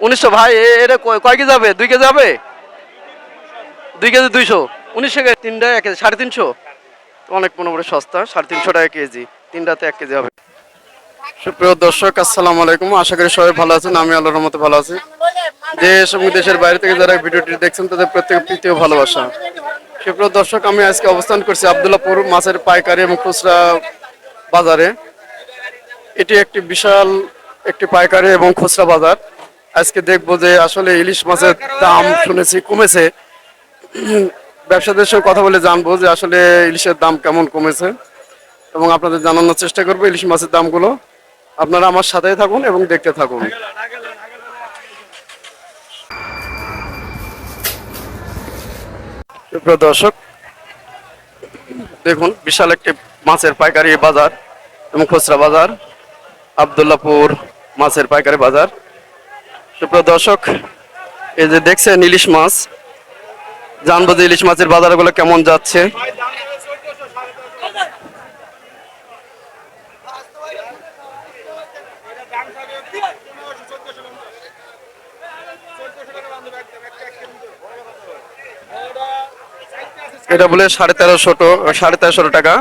উনিশশো, ভাই এটা কয়- হবে? দুই কেজি যাবে দুই কেজি দুইশো। উনিশশো তিনটা এক কেজি, সাড়ে তিনশো। অনেক মোটামুটি সস্তা, সাড়ে তিনশো টাকা কেজি। তিনটাতে এক কেজি হবে। সুপ্রিয় দর্শক, আসসালামু আলাইকুম। আশা করি সবাই ভালো আছেন, আমি আল্লাহর মতো ভালো আছি। দেশ এবং দেশের বাইরে থেকে যারা ভিডিওটি দেখছেন, তাদের প্রত্যেক প্রীতীয় ভালোবাসা। সুপ্রিয় দর্শক, আমি আজকে অবস্থান করছি আবদুল্লাপুর মাছের পাইকারি এবং খুচরা বাজারে। এটি একটি বিশাল একটি পাইকারি এবং খুচরা বাজার। আজকে দেখব যে আসলে ইলিশ মাছের দাম শুনেছি কমেছে। ব্যবসাদের সঙ্গে কথা বলে জানব যে আসলে ইলিশের দাম কেমন কমেছে। এবং আপনাদের জানানোর চেষ্টা করব ইলিশ মাছের দামগুলো। আপনারা আমার সাথেই থাকুন এবং দেখতে থাকুন। দর্শক, দেখুন, বিশাল একটি মাছের পাইকারি বাজার এবং খুচরা বাজার, আবদুল্লাপুর মাছের পাইকারি বাজার। সুপ্রিয় দর্শক, এই যে দেখছেন ইলিশ মাছ, জানব যে ইলিশ মাছের বাজারগুলো কেমন যাচ্ছে। এটা বলে সাড়ে তেরোশো সাড়ে তেরোশো টাকা।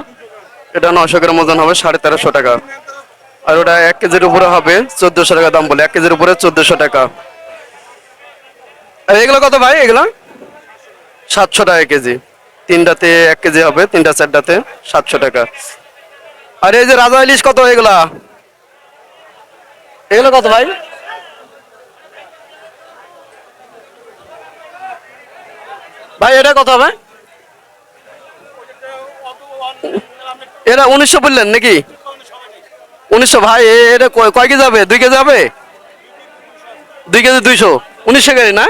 এটা নশো গ্রাম ওজন হবে সাড়ে তেরোশো টাকা। আর ওটা এক কেজির উপরে হবে, চোদ্দশো টাকা দাম বলে। এক কেজির উপরে চোদ্দশো টাকা। আর এগুলো কত ভাই এগুলো? সাতশো টাকা কেজি। তিনটাতে এক কেজি হবে, তিনটা চারটাতে সাতশো টাকা। আর এই যে রাজা ইলিশ কত এগুলা? এগুলো কত ভাই? ভাই, এটা কত হবে? এটা উনিশশো বললেন নাকি? উনিশশো, ভাই এটা কয় কেজি হবে? দুই কেজি যাবে দুই কেজি দুইশো। উনিশশো কেজি না?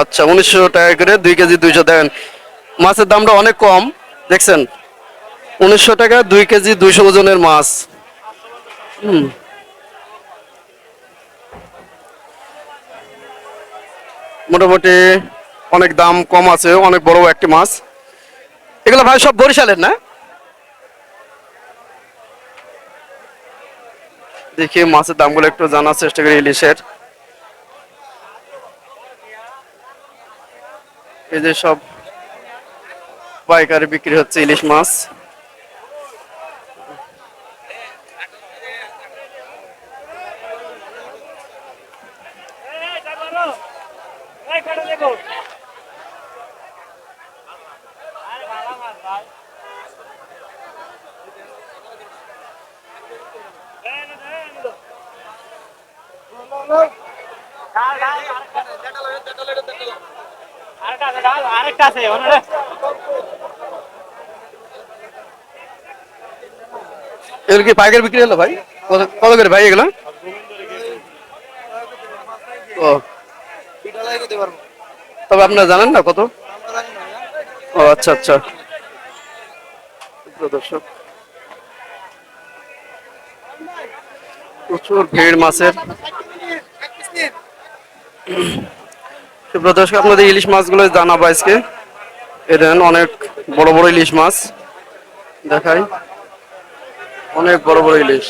আচ্ছা উনিশশো টাকা করে দুই কেজি দুইশো দেখেন। মাছের দামটা অনেক কম, দেখছেন? উনিশশো টাকা, দুই কেজি দুইশো ওজনের মাছ। হুম। মোটামুটি অনেক দাম কম আছে, অনেক বড় একটি মাছ। এগুলো ভাই সব বরিশালের না? দেখি মাছের দামগুলো একটু জানার চেষ্টা করি ইলিশের। এই যে সব পাইকারি বিক্রি হচ্ছে ইলিশ মাছ। এগুলো কি পাইকারি বিক্রি হলো ভাই? কত করে ভাই এগুলো? ও। তবে আপনারা জানেন না কত? ও আচ্ছা আচ্ছা। দর্শক, প্রচুর ভিড় মাছের। দর্শক, আপনাদের ইলিশ মাছগুলো জানাব আজকে। এদেন অনেক বড় বড় ইলিশ মাছ। দেখাই। অনেক বড় বড় ইলিশ।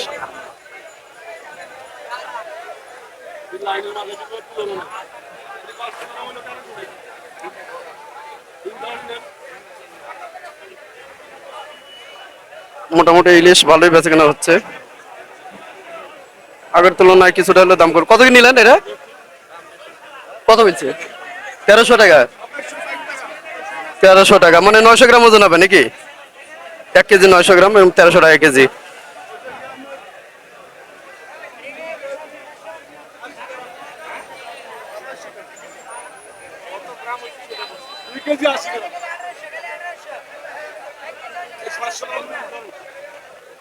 মোটামুটি ইলিশ ভালোই বেচে কেনা হচ্ছে। আগের তুলনায় কিছুটা হলে দাম কত কি নিলেন এটা? কত বলছে? তেরোশো টাকা। তেরোশো টাকা মানে নয়শো গ্রাম ওজন হবে নাকি? এক কেজি নয়শো গ্রাম এবং তেরোশো টাকা কেজি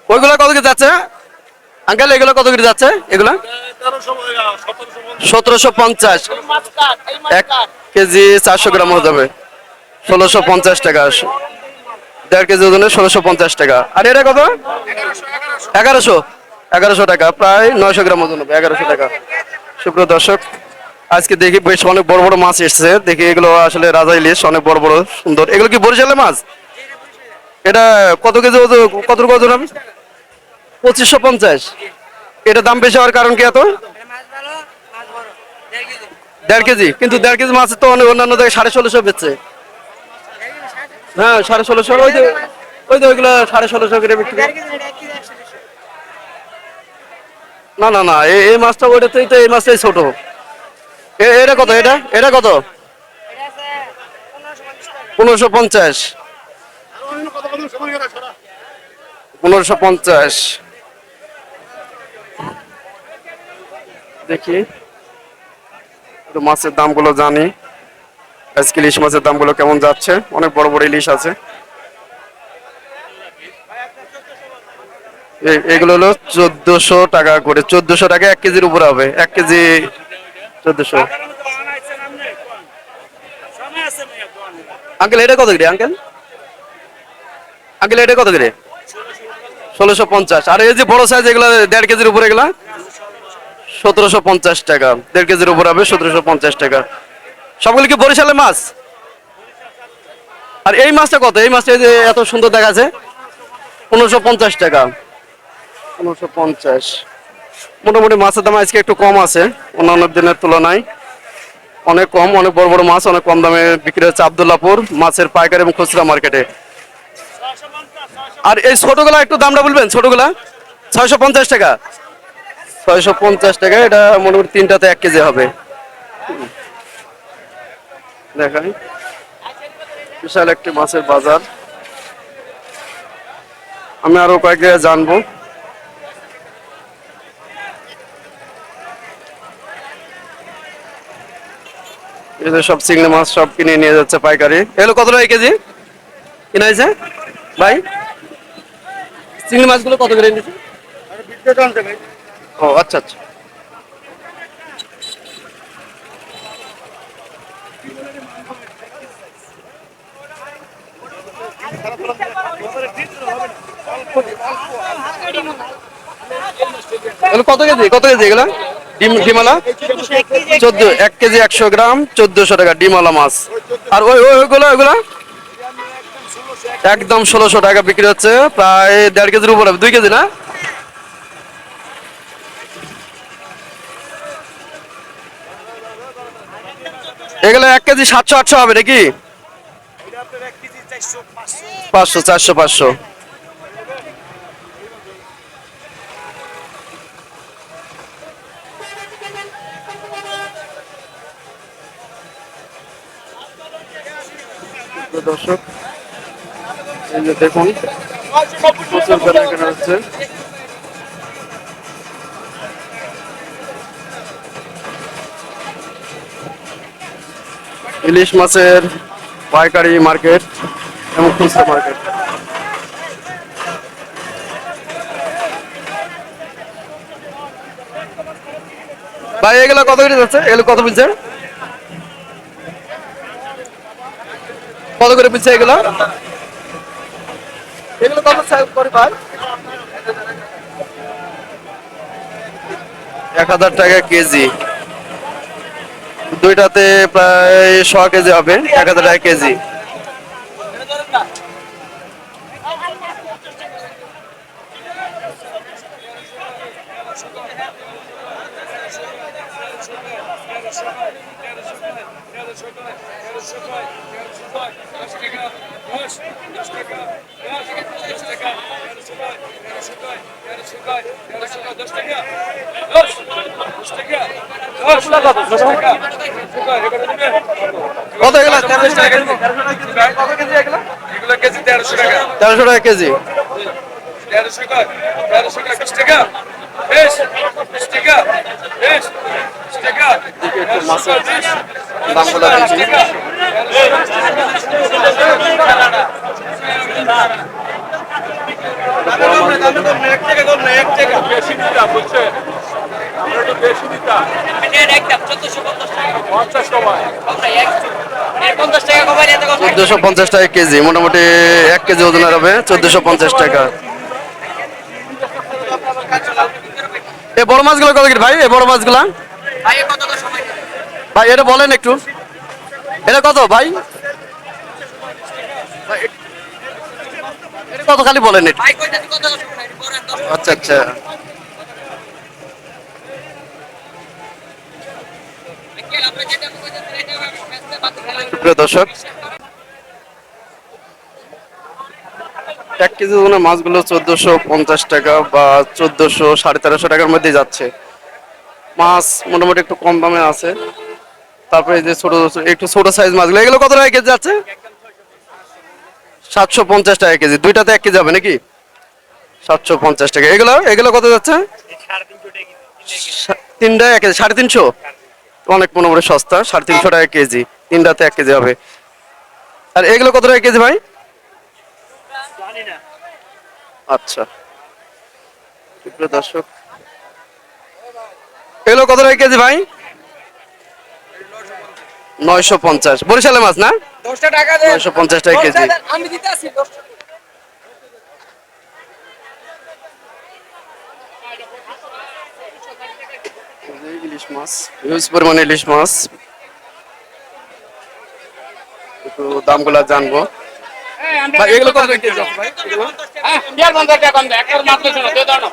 ওইগুলো কত করে যাচ্ছে আঙ্কেল, এগুলো কত করে যাচ্ছে? এগুলো? সতেরোশো পঞ্চাশ। এক কেজি চারশো গ্রাম হয়ে যাবে। ষোলোশো পঞ্চাশ টাকা। দেড় কেজি ওজনে ষোলোশো পঞ্চাশ টাকা। আর এটা কত? এগারোশো। এগারোশো টাকা। প্রায় নয়শো গ্রাম ওজন হবে, এগারোশো টাকা। সুপ্রিয় দর্শক, আজকে দেখি বেশ অনেক বড় বড় মাছ এসছে। দেখি এগুলো আসলে রাজা ইলিশ, অনেক বড় বড় সুন্দর। এগুলো কি বরিশালের মাছ? এটা কত কেজি ওজন কত ওজন হবে? পঁচিশশো পঞ্চাশ। এটা দাম বেশি হওয়ার কারণ কি এত? দেড় কেজি। কিন্তু দেড় কেজি মাছ তো অন্যান্য জায়গায় সাড়ে ষোলোশো বেচছে হ্যাঁ সাড়ে ষোলোশো। ওই যে ওই যে ওইগুলো সাড়ে ষোলোশো করে বিক্রি করে। না না না এই মাছটা ওইটাতেই তো এই মাছটাই ছোট। এটা কত? এটা? এটা কত? পনেরোশো পঞ্চাশ। পনেরোশো পঞ্চাশ। দেখি। একটু মাছের দামগুলো জানি। আজকে ইলিশ মাছের দামগুলো কেমন যাচ্ছে? অনেক বড় বড় ইলিশ আছে। এগুলো হলো চোদ্দশো টাকা করে। চোদ্দশো টাকা এক কেজির উপরে হবে। এক কেজি চোদ্দশো। আঙ্কেল, এটা কত করে? আঙ্কেল? আঙ্কেল, এটা কত করে? ষোলোশো পঞ্চাশ। আর এই যে বড় সাইজ এগুলো, দেড় কেজির উপরে এগুলা? সতেরোশো পঞ্চাশ টাকা। দেড় কেজির উপর হবে সতেরোশো পঞ্চাশ টাকা। সবগুলো বরিশালের মাছ? আর এই মাছটা কত? এই মাছটা এত সুন্দর দেখাচ্ছে। পনেরোশো পঞ্চাশ টাকা। পনেরোশো পঞ্চাশ। মোটামুটি মাছের দাম আজকে একটু কম আছে, অন্যান্য দিনের তুলনায়। অনেক কম, অনেক বড় বড় মাছ, অনেক কম দামে বিক্রি হচ্ছে আবদুল্লাপুর মাছের পাইকারি এবং খুচরা মার্কেটে। আর এই ছোটগুলা একটু দামটা বলবেন, ছোটগুলা? ছয়শো পঞ্চাশ টাকা। ছয়শো পঞ্চাশ টাকা, এটা মোটামুটি তিনটাতে এক কেজি হবে। দেখাই। বিশাল একটি মাছের বাজার। আমি আরও কয়েক জায়গায় জানব। যে সব চিংড়ি মাছ সব কিনে নিয়ে যাচ্ছে পাইকারি। এগুলো কত টাকা কেজি? কিনা হয়েছে? ভাই? চিংড়ি মাছগুলো কত করে নিচ্ছে ও আচ্ছা আচ্ছা। কত কেজি? কত কেজি এগুলো? ডিম ডিমালা চোদ্দ, এক কেজি একশো গ্রাম, চোদ্দশো টাকা ডিমালা মাছ। আর ওই ওই, ওইগুলো ওইগুলো? একদম ষোলোশো টাকা বিক্রি হচ্ছে, প্রায় দেড় কেজির উপরে দুই কেজি না? এগুলো এক কেজি সাতশো আটশো হবে নাকি? পাঁচশো চারশো পাঁচশো। দর্শক দেখুন হচ্ছে। ইলিশ মাছের পাইকারি মার্কেট এবং খুচরা মার্কেট। ভাই, এগুলো কত করে যাচ্ছে? এগুলো কত বলছে কত করে পিচ্ছে এগুলো? এগুলো কত করে ভাই? এক হাজার টাকা কেজি। দুইটাতে প্রায় শ কেজি হবে এক হাজার টাকা কেজি কত এগুলো তেরোশো টাকা কেজি কত এগুলো? তেরোশো টাকা কেজি। তেরোশো টাকা দামগুলো এক টাকা এক টাকা আমরা একটু বেশি দিতাম। চোদ্দশো পঞ্চাশ টাকা। কেজি মোটামুটি এক কেজি ওজনের হবে চোদ্দশো পঞ্চাশ টাকা। এই বড় মাছগুলো কত করে ভাই? এই বড় মাছগুলা? ভাই এটা বলেন একটু। এটা কত ভাই? ভাই, কত খালি বলেন আচ্ছা আচ্ছা। প্রিয় দর্শক এক কেজি ওজনের মাছগুলো চোদ্দশো পঞ্চাশ টাকা বা চোদ্দশো সাড়ে তেরোশো টাকার মধ্যে যাচ্ছে। মাছ মোটামুটি একটু কম দামে আছে। তারপরে যে ছোট একটু ছোট সাইজ মাছগুলো এগুলো কত টাকা কেজি যাচ্ছে? সাতশো পঞ্চাশ টাকা কেজি। দুইটাতে এক কেজি হবে নাকি? সাতশো পঞ্চাশ টাকা। এগুলো এগুলো কত যাচ্ছে? তিনটা এক কেজি সাড়ে তিনশো? অনেক মোটামুটি সস্তা সাড়ে তিনশো টাকা কেজি তিনটাতে এক কেজি হবে। আর এগুলো কত টাকা কেজি ভাই? আচ্ছা। দর্শক এগুলো কত টাকা কেজি ভাই? নয়শো পঞ্চাশ। বরিশালের মাছ না? নয়শো পঞ্চাশ টাকা কেজি। ইলিশ মাছ হিউজ পরিমাণে ইলিশ মাছ। একটু দামগুলা জানব। ভাই এগুলো কত কেজি আছে ভাই? বিয়ার পঞ্চাশ টাকা কম দেয় একটা মাত্র ছিল দিয়ে দাও না।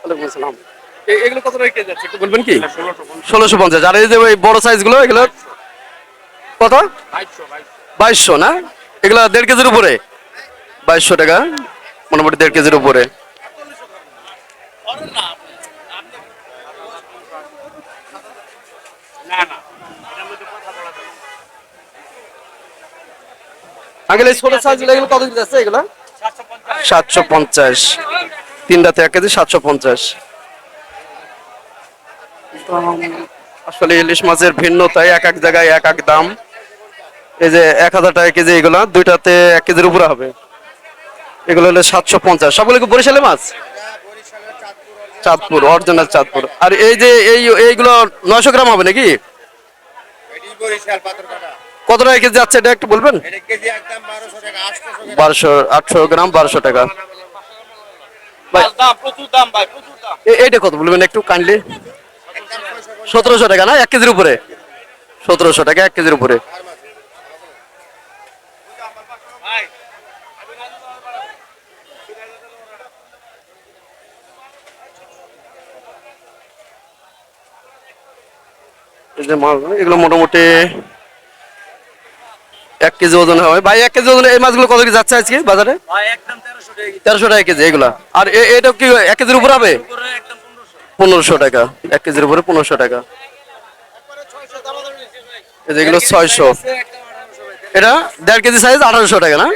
ওয়ালাইকুম আসসালাম। এ- এগুলো কত কেজি আছে একটু বলবেন কি? ষোলোশো পঞ্চাশ। আর এই যে ওই বড় সাইজগুলো এগুলো কত? বাইশশো না? এগুলা দেড় কেজির উপরে? বাইশশো টাকা। মোটামুটি দেড় কেজির উপরে। আগে ছোট সাইজ কত সাতশো পঞ্চাশ। তিনটাতে এক কেজি, সাতশো পঞ্চাশ। আসলে ইলিশ মাছের ভিন্নতায় এক এক জায়গায় এক এক দাম। এই যে এক হাজার টাকা কেজি এগুলো, দুইটাতে এক কেজির উপরে হবে। এগুলো হলো সাতশো পঞ্চাশ। সবগুলো কি বরিশালে মাছ? চাঁদপুর অরিজিনাল চাঁদপুর। আর এই যে এই এইগুলো নয়শো গ্রাম হবে নাকি? কত টাকা কেজি যাচ্ছে এটা একটু বলবেন? বারোশো, আটশো গ্রাম, বারোশো টাকা। এইটা কত বলবেন একটু কাইন্ডলি? সতেরোশো টাকা না, এক কেজির উপরে? সতেরোশো টাকা, এক কেজির উপরে। যে মাছ এগুলো মোটামুটি এক কেজি ওজন হবে ভাই এক কেজি ওজন এই মাছগুলো কত কি যাচ্ছে আজকে বাজারে? তেরোশো টাকা কেজি। এগুলা। আর এটা কি এক কেজির উপরে হবে? পনেরোশো। টাকা। এক কেজির উপরে পনেরোশো টাকা। এগুলো ছয়শো। এটা দেড় কেজি সাইজ আঠারোশো টাকা না?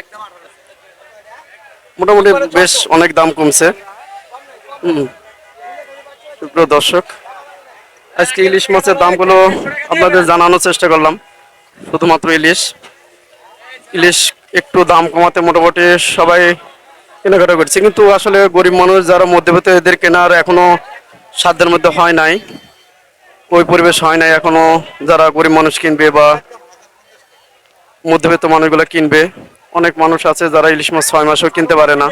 মোটামুটি বেশ অনেক দাম কমছে। হুম। দর্শক আজকে ইলিশ মাছের দামগুলো আপনাদের জানানোর চেষ্টা করলাম। শুধুমাত্র ইলিশ। ইলিশ একটু দাম কমাতে মোটামুটি সবাই কেনাকাটা করছে। কিন্তু আসলে গরিব মানুষ যারা মধ্যবিত্ত এদের কেনার এখনও সাধ্যের মধ্যে হয় নাই। ওই পরিবেশ হয় নাই এখনও যারা গরিব মানুষ কিনবে বা মধ্যবিত্ত মানুষগুলো কিনবে। অনেক মানুষ আছে যারা ইলিশ মাছ ছয় মাসও কিনতে পারে না।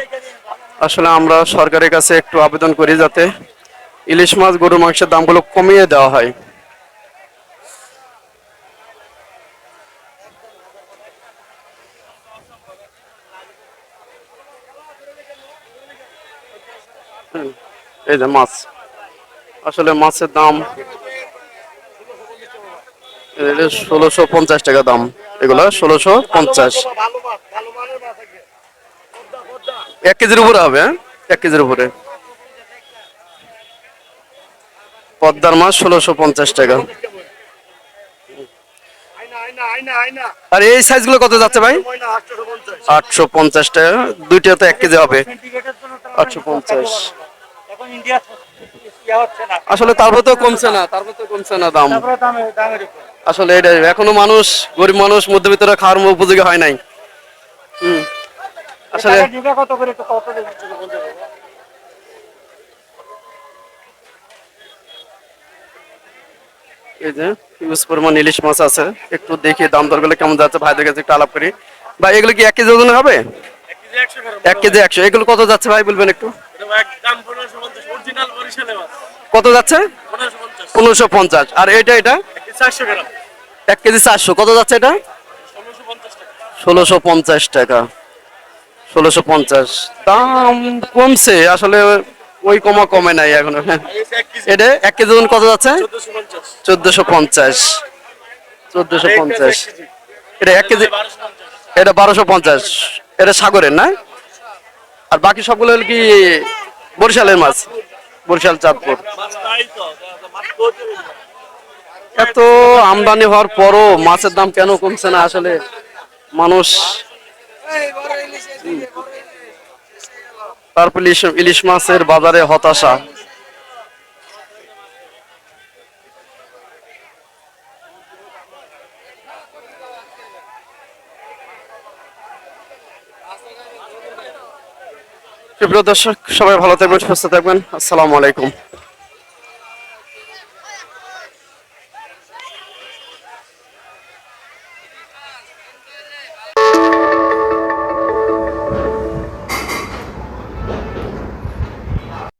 আসলে আমরা সরকারের কাছে একটু আবেদন করি যাতে ইলিশ মাছ, গরুর মাংসের দামগুলো কমিয়ে দেওয়া হয়। এই যে মাছ। আসলে মাছের দাম ষোলোশো পঞ্চাশ টাকা দাম। এগুলো ষোলোশো পঞ্চাশ। এক কেজির উপরে হবে হ্যাঁ? এক কেজির উপরে। পদ্মার মাছ ষোলোশো পঞ্চাশ টাকা। আর এই সাইজগুলো কত যাচ্ছে ভাই? আটশো পঞ্চাশ টাকা। দুইটা তো এক কেজি হবে। আটশো পঞ্চাশ। আসলে তারপর তো কমছে না তারপর তো কমছে না দাম। আসলে এটা এখনও মানুষ, গরিব মানুষ, মধ্যবিত্তরা খাওয়ার উপযোগী হয় নাই। হুম। আসলে কত করে এই যে পরিমাণ ইলিশ মাছ আছে। একটু দেখি দাম দরগুলো কেমন যাচ্ছে ভাইদের কাছে একটু আলাপ করি। ভাই এগুলো কি এক কেজি ওজন হবে? এক কেজি একশো এগুলো কত যাচ্ছে ভাই বলবেন একটু? কত যাচ্ছে? পনেরোশো পঞ্চাশ। আর এটা এটা এক কেজি চারশো কত যাচ্ছে এটা? ষোলোশো পঞ্চাশ টাকা। ষোলোশো পঞ্চাশ। দাম কমছে। আসলে ওই কমা কমে নাই এখনও। এটা এক কেজি ওজন কত যাচ্ছে? চোদ্দশো পঞ্চাশ। চোদ্দশো পঞ্চাশ। এটা এক কেজি এটা বারোশো পঞ্চাশ। এটা সাগরের না? আর বাকি সবগুলো হলো কি বরিশালের মাছ? বরিশাল, চাঁদপুর। এত আমদানি হওয়ার পরও মাছের দাম কেন কমছে না? আসলে মানুষ। তারপর ইলিশ মাছের বাজারে হতাশা। প্রিয় দর্শক সবাই ভালো থাকবেন সুস্থ থাকবেন। আসসালামু আলাইকুম।